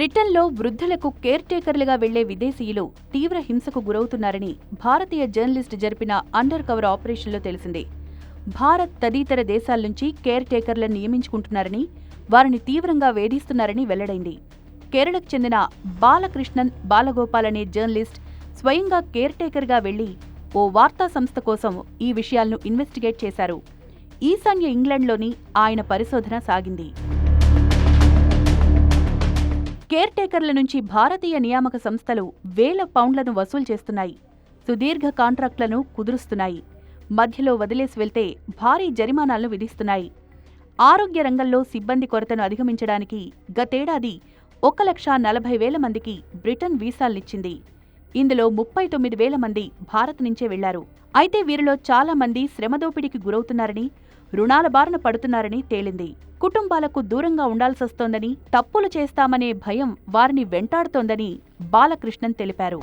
బ్రిటన్లో వృద్ధులకు కేర్ టేకర్లుగా వెళ్ళే విదేశీయులు తీవ్ర హింసకు గురవుతున్నారని భారతీయ జర్నలిస్ట్ జరిపిన అండర్ కవర్ ఆపరేషన్లో తెలిసింది. భారత్ తదితర దేశాల నుంచి కేర్ టేకర్లను నియమించుకుంటున్నారని వారిని తీవ్రంగా వేధిస్తున్నారని వెల్లడైంది. కేరళకు చెందిన బాలకృష్ణన్ బాలగోపాల్ అనే జర్నలిస్ట్ స్వయంగా కేర్ టేకర్గా వెళ్ళి ఓ వార్తా సంస్థ కోసం ఈ విషయాలను ఇన్వెస్టిగేట్ చేశారు. ఈశాన్య ఇంగ్లండ్లోని ఆయన పరిశోధన సాగింది. కేర్ టేకర్ల నుంచి భారతీయ నియామక సంస్థలు వేల పౌండ్లను వసూలు చేస్తున్నాయి. సుదీర్ఘ కాంట్రాక్టులను కుదురుస్తున్నాయి. మధ్యలో వదిలేసి వెళ్తే భారీ జరిమానాలను విధిస్తున్నాయి. ఆరోగ్య రంగంలో సిబ్బంది కొరతను అధిగమించడానికి గతేడాది ఒక లక్ష నలభై వేల మందికి బ్రిటన్ వీసాల్నిచ్చింది. ఇందులో ముప్పై తొమ్మిది వేల మంది భారత్ నుంచే వెళ్ళారు. అయితే వీరిలో చాలా మంది శ్రమదోపిడికి గురవుతున్నారని రుణాల బారిన పడుతున్నారని తేలింది. కుటుంబాలకు దూరంగా ఉండాల్సొస్తోందని తప్పులు చేస్తామనే భయం వారిని వెంటాడుతోందని బాలకృష్ణన్ తెలిపారు.